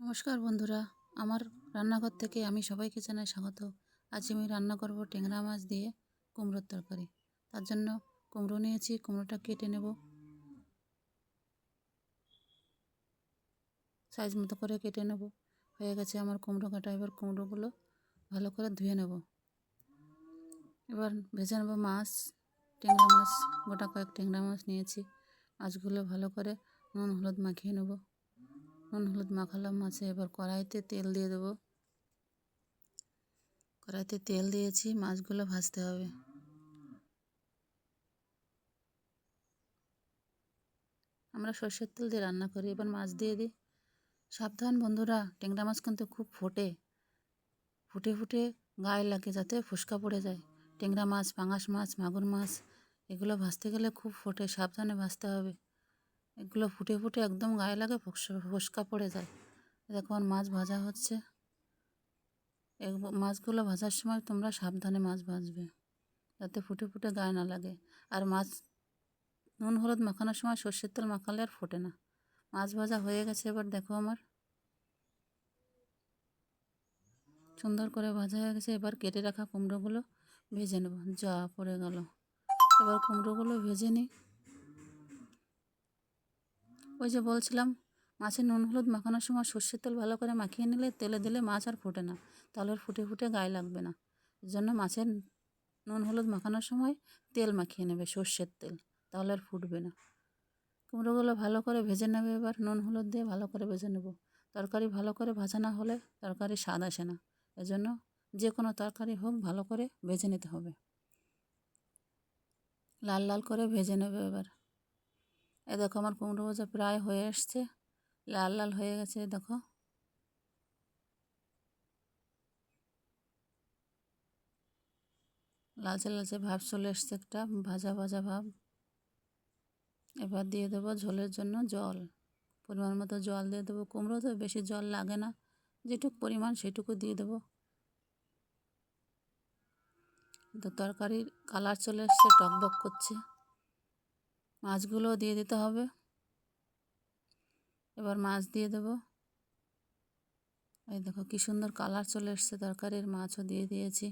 নমস্কার বন্ধুরা, আমার রান্নাঘর থেকে আমি সবাইকে জানাই স্বাগত। আজ আমি রান্না করব ট্যাংরা মাছ দিয়ে কুমড়োর তরকারি। তার জন্য কুমড়ো নিয়েছি, কুমড়োটা কেটে নেব। সাইজ মতো করে কেটে নেব। হয়ে গেছে আমার কুমড়ো কাটা। এবার কুমড়োগুলো ভালো করে ধুয়ে নেব। এবার ভেজে নেব মাছ, ট্যাংরা মাছ, গোটা কয়েক ট্যাংরা মাছ নিয়েছি। মাছগুলো ভালো করে নুন, হলুদ মাখিয়ে নেব। নুন, হলুদ মাখালাম মাছে এবার কড়াইতে তেল দিয়ে দেবো। কড়াইতে তেল দিয়েছি, মাছগুলো ভাজতে হবে। আমরা সর্ষের তেল দিয়ে রান্না করি, এবার মাছ দিয়ে দিই। সাবধান বন্ধুরা, ট্যাংরা মাছ কিন্তু খুব ফোটে। ফুটে ফুটে গায়ে লাগে যাতে ফুসকা পড়ে যায়। ট্যাংরা মাছ, পাঙাশ মাছ, মাগুর মাছ, এগুলো ভাজতে গেলে খুব ফোটে, সাবধানে ভাজতে হবে। এগুলো ফুটে ফুটে একদম গায়ে লাগে, ফসকা পড়ে যায়। দেখুন মাছ ভাজা হচ্ছে। মাছগুলো ভাজার সময় তোমরা সাবধানে মাছ ভাজবে, যাতে ফুটে ফুটে গায়ে না লাগে। আর মাছ, নুন, হলুদ মাখানোর সময় সর্ষের তেল মাখালে আর ফোটে না। মাছ ভাজা হয়ে গেছে এবার, দেখো আমার। সুন্দর করে ভাজা হয়ে গেছে। এবার কেটে রাখা কুমড়োগুলো ভেজে নেব। যা পড়ে গেল। এবার কুমড়োগুলো ভেজে নিই। ওই যে বলছিলাম, মাছের নুন হলুদ মাখানোর সময় সর্ষের তেল ভালো করে মাখিয়ে নিলে তেলে দিলে মাছ আর ফোটে না। তাহলে ফুটে ফুটে গায়ে লাগবে না। এর জন্য মাছের নুন হলুদ মাখানোর সময় তেল মাখিয়ে নেবে, সর্ষের তেল। তাহলে আর ফুটবে না। কুমড়োগুলো ভালো করে ভেজে নেবে এবার, নুন হলুদ দিয়ে ভালো করে ভেজে নেব। তরকারি ভালো করে ভাজা না হলে তরকারি স্বাদ আসে না। এজন্য যে কোনো তরকারি হোক ভালো করে ভেজে নিতে হবে। লাল লাল করে ভেজে নেবে এবার। এ দেখো আমার কুমড়ো ভাজা প্রায় হয়ে এসছে। লাল লাল হয়ে গেছে দেখো। লালচে লালচে ভাব চলে এসছে একটা, ভাজা ভাজা ভাব। এবার দিয়ে দেবো ঝোলের জন্য জল। পরিমাণ মতো জল দিয়ে দেবো কুমড়ো, তো বেশি জল লাগে না। যেটুকু পরিমাণ সেটুকু দিয়ে দেবো। তো তরকারির কালার চলে এসছে, টকবক করছে। মাছগুলো দিয়ে দিতে হবে। এবার মাছ দিয়ে দেবো। এই দেখো কী সুন্দর কালার চলে এসছে, তরকারির মাছও দিয়ে দিয়েছি।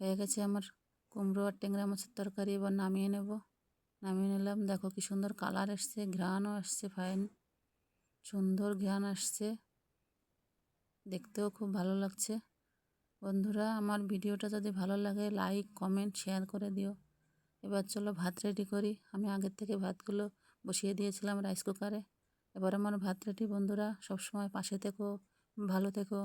হয়ে গেছে আমার কুমড়ো আর ট্যাংরা মাছের তরকারি, এবার নামিয়ে নেব। নামিয়ে নিলাম, দেখো কী সুন্দর কালার এসছে, ঘ্রাণও আসছে ফাইন। সুন্দর ঘ্রাণ আসছে। দেখতেও খুব ভালো লাগছে। বন্ধুরা, আমার ভিডিওটা যদি ভালো লাগে, লাইক, কমেন্ট, শেয়ার করে দিও। এবার চলো ভাত রেডি করি। আমি আগের থেকে ভাতগুলো বসিয়ে দিয়েছিলাম রাইস কুকারে এবার আমার ভাত রেডি বন্ধুরা, সবসময় পাশে থেকো, ভালো থেকো।